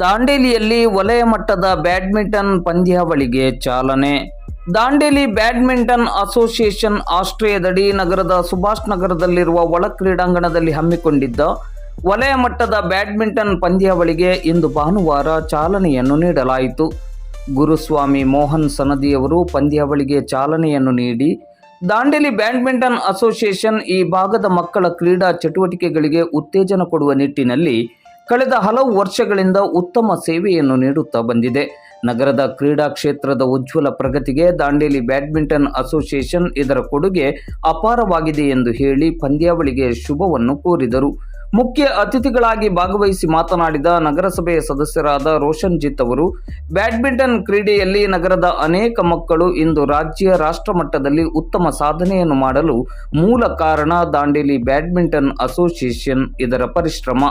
ದಾಂಡೇಲಿಯಲ್ಲಿ ವಲಯ ಮಟ್ಟದ ಬ್ಯಾಡ್ಮಿಂಟನ್ ಪಂದ್ಯಾವಳಿಗೆ ಚಾಲನೆ. ದಾಂಡೇಲಿ ಬ್ಯಾಡ್ಮಿಂಟನ್ ಅಸೋಸಿಯೇಷನ್ ಆಶ್ರಯದಡಿ ನಗರದ ಸುಭಾಷ್ ನಗರದಲ್ಲಿರುವ ಒಳ ಕ್ರೀಡಾಂಗಣದಲ್ಲಿ ಹಮ್ಮಿಕೊಂಡಿದ್ದ ವಲಯ ಮಟ್ಟದ ಬ್ಯಾಡ್ಮಿಂಟನ್ ಪಂದ್ಯಾವಳಿಗೆ ಇಂದು ಭಾನುವಾರ ಚಾಲನೆಯನ್ನು ನೀಡಲಾಯಿತು. ಗುರುಸ್ವಾಮಿ ಮೋಹನ್ ಸನದಿಯವರು ಪಂದ್ಯಾವಳಿಗೆ ಚಾಲನೆಯನ್ನು ನೀಡಿ, ದಾಂಡೇಲಿ ಬ್ಯಾಡ್ಮಿಂಟನ್ ಅಸೋಸಿಯೇಷನ್ ಈ ಭಾಗದ ಮಕ್ಕಳ ಕ್ರೀಡಾ ಚಟುವಟಿಕೆಗಳಿಗೆ ಉತ್ತೇಜನ ಕೊಡುವ ನಿಟ್ಟಿನಲ್ಲಿ ಕಳೆದ ಹಲವು ವರ್ಷಗಳಿಂದ ಉತ್ತಮ ಸೇವೆಯನ್ನು ನೀಡುತ್ತಾ ಬಂದಿದೆ. ನಗರದ ಕ್ರೀಡಾ ಕ್ಷೇತ್ರದ ಉಜ್ವಲ ಪ್ರಗತಿಗೆ ದಾಂಡೇಲಿ ಬ್ಯಾಡ್ಮಿಂಟನ್ ಅಸೋಸಿಯೇಷನ್ ಇದರ ಕೊಡುಗೆ ಅಪಾರವಾಗಿದೆ ಎಂದು ಹೇಳಿ ಪಂದ್ಯಾವಳಿಗೆ ಶುಭವನ್ನು ಕೋರಿದರು. ಮುಖ್ಯ ಅತಿಥಿಗಳಾಗಿ ಭಾಗವಹಿಸಿ ಮಾತನಾಡಿದ ನಗರಸಭೆಯ ಸದಸ್ಯರಾದ ರೋಷನ್ ಜಿತ್ ಅವರು, ಬ್ಯಾಡ್ಮಿಂಟನ್ ಕ್ರೀಡೆಯಲ್ಲಿ ನಗರದ ಅನೇಕ ಮಕ್ಕಳು ಇಂದು ರಾಜ್ಯ ರಾಷ್ಟ್ರ ಮಟ್ಟದಲ್ಲಿ ಉತ್ತಮ ಸಾಧನೆಯನ್ನು ಮಾಡಲು ಮೂಲ ಕಾರಣ ದಾಂಡೇಲಿ ಬ್ಯಾಡ್ಮಿಂಟನ್ ಅಸೋಸಿಯೇಷನ್ ಇದರ ಪರಿಶ್ರಮ.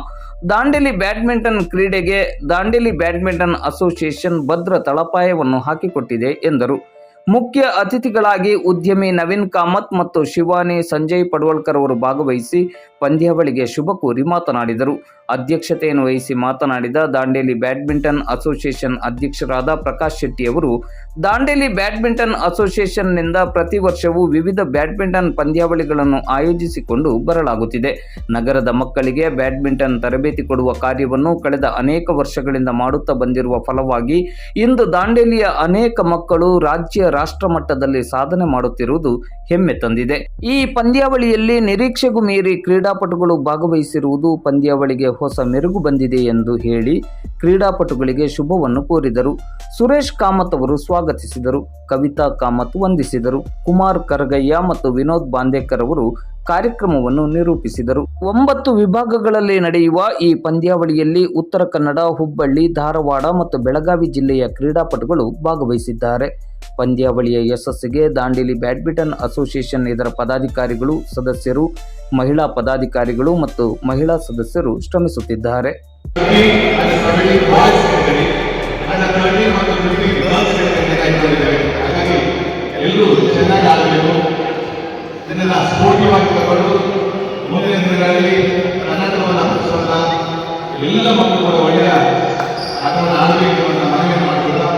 ದಾಂಡೇಲಿ ಬ್ಯಾಡ್ಮಿಂಟನ್ ಕ್ರೀಡೆಗೆ ದಾಂಡೇಲಿ ಬ್ಯಾಡ್ಮಿಂಟನ್ ಅಸೋಸಿಯೇಷನ್ ಭದ್ರ ತಳಪಾಯವನ್ನು ಹಾಕಿಕೊಟ್ಟಿದೆ ಎಂದರು. ಮುಖ್ಯ ಅತಿಥಿಗಳಾಗಿ ಉದ್ಯಮಿ ನವೀನ್ ಕಾಮತ್ ಮತ್ತು ಶಿವಾನಿ ಸಂಜಯ್ ಪಡ್ವಳ್ಕರ್ ಅವರು ಭಾಗವಹಿಸಿ ಪಂದ್ಯಾವಳಿಗೆ ಶುಭ ಕೋರಿ ಮಾತನಾಡಿದರು. ಅಧ್ಯಕ್ಷತೆಯನ್ನು ವಹಿಸಿ ಮಾತನಾಡಿದ ದಾಂಡೇಲಿ ಬ್ಯಾಡ್ಮಿಂಟನ್ ಅಸೋಸಿಯೇಷನ್ ಅಧ್ಯಕ್ಷರಾದ ಪ್ರಕಾಶ್ ಶೆಟ್ಟಿ ಅವರು, ದಾಂಡೇಲಿ ಬ್ಯಾಡ್ಮಿಂಟನ್ ಅಸೋಸಿಯೇಷನ್ನಿಂದ ಪ್ರತಿ ವರ್ಷವೂ ವಿವಿಧ ಬ್ಯಾಡ್ಮಿಂಟನ್ ಪಂದ್ಯಾವಳಿಗಳನ್ನು ಆಯೋಜಿಸಿಕೊಂಡು ಬರಲಾಗುತ್ತಿದೆ. ನಗರದ ಮಕ್ಕಳಿಗೆ ಬ್ಯಾಡ್ಮಿಂಟನ್ ತರಬೇತಿ ಕೊಡುವ ಕಾರ್ಯವನ್ನು ಕಳೆದ ಅನೇಕ ವರ್ಷಗಳಿಂದ ಮಾಡುತ್ತಾ ಬಂದಿರುವ ಫಲವಾಗಿ, ಇಂದು ದಾಂಡೇಲಿಯ ಅನೇಕ ಮಕ್ಕಳು ರಾಜ್ಯ ರಾಷ್ಟ್ರ ಮಟ್ಟದಲ್ಲಿ ಸಾಧನೆ ಮಾಡುತ್ತಿರುವುದು ಹೆಮ್ಮೆ ತಂದಿದೆ. ಈ ಪಂದ್ಯಾವಳಿಯಲ್ಲಿ ನಿರೀಕ್ಷೆಗೂ ಮೀರಿ ಕ್ರೀಡಾಪಟುಗಳು ಭಾಗವಹಿಸಿರುವುದು ಪಂದ್ಯಾವಳಿಗೆ ಹೊಸ ಮೆರುಗು ಬಂದಿದೆ ಎಂದು ಹೇಳಿ ಕ್ರೀಡಾಪಟುಗಳಿಗೆ ಶುಭವನ್ನು ಕೋರಿದರು. ಸುರೇಶ್ ಕಾಮತ್ ಅವರು ಸ್ವಾಗತಿಸಿದರು. ಕವಿತಾ ಕಾಮತ್ ವಂದಿಸಿದರು. ಕುಮಾರ್ ಕರಗಯ್ಯ ಮತ್ತು ವಿನೋದ್ ಬಾಂದೇಕರ್ ಅವರು ಕಾರ್ಯಕ್ರಮವನ್ನು ನಿರೂಪಿಸಿದರು. ಒಂಬತ್ತು ವಿಭಾಗಗಳಲ್ಲಿ ನಡೆಯುವ ಈ ಪಂದ್ಯಾವಳಿಯಲ್ಲಿ ಉತ್ತರ ಕನ್ನಡ, ಹುಬ್ಬಳ್ಳಿ, ಧಾರವಾಡ ಮತ್ತು ಬೆಳಗಾವಿ ಜಿಲ್ಲೆಯ ಕ್ರೀಡಾಪಟುಗಳು ಭಾಗವಹಿಸಿದ್ದಾರೆ. ಪಂದ್ಯಾವಳಿಯ ಯಶಸ್ಸಿಗೆ ದಾಂಡೇಲಿ ಬ್ಯಾಡ್ಮಿಂಟನ್ ಅಸೋಸಿಯೇಷನ್ ಇದರ ಪದಾಧಿಕಾರಿಗಳು, ಸದಸ್ಯರು, ಮಹಿಳಾ ಪದಾಧಿಕಾರಿಗಳು ಮತ್ತು ಮಹಿಳಾ ಸದಸ್ಯರು ಶ್ರಮಿಸುತ್ತಿದ್ದಾರೆ. ಎಲ್ಲರೂ ಚೆನ್ನಾಗಿ ಆಡಬೇಕು. ತಗೊಂಡು ಮುಂದಿನ ದಿನಗಳಲ್ಲಿ ಕನ್ನಡವನ್ನು ಹಬ್ಬಿಸೋಣ ಎಲ್ಲ ಮಕ್ಕಳು ಒಳ್ಳೆಯ ಆಟವನ್ನು ಆಡಬೇಕು ಅಂತ ಮನೆ ಮಾಡಿಕೊಳ್ತಾ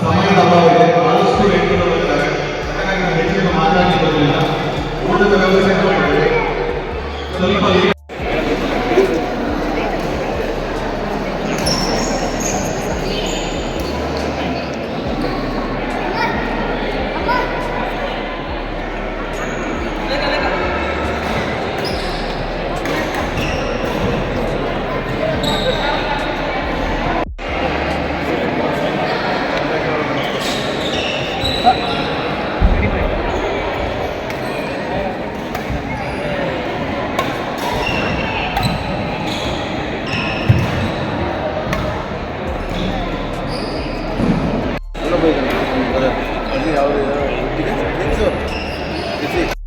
ಸಮಯದ ಅಭಾವ ಇದೆ ಬಹಳಷ್ಟು ವ್ಯಕ್ತಿಗಳು ಇದ್ದಾರೆ ಹಾಗಾಗಿ ಹೆಚ್ಚಿನ ಮಾತಾಡಿ ಬರಲಿಲ್ಲ ಊಟದ ವ್ಯವಸ್ಥೆ ಮಾಡಿದ್ದೇವೆ ಸ್ವಲ್ಪ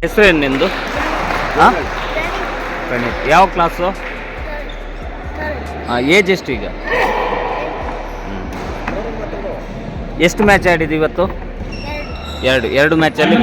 ಹೆಸರು ಏನು ನಿಂದು ಹಾಂ ಪ್ರಣೀತ್ ಯಾವ ಕ್ಲಾಸು ಹಾಂ ಏಜ್ ಎಷ್ಟು ಈಗ ಹ್ಮ್. ಎಷ್ಟು ಮ್ಯಾಚ್ ಆಡಿದ್ದು ಇವತ್ತು ಎರಡು ಎರಡು ಮ್ಯಾಚಲ್ಲಿ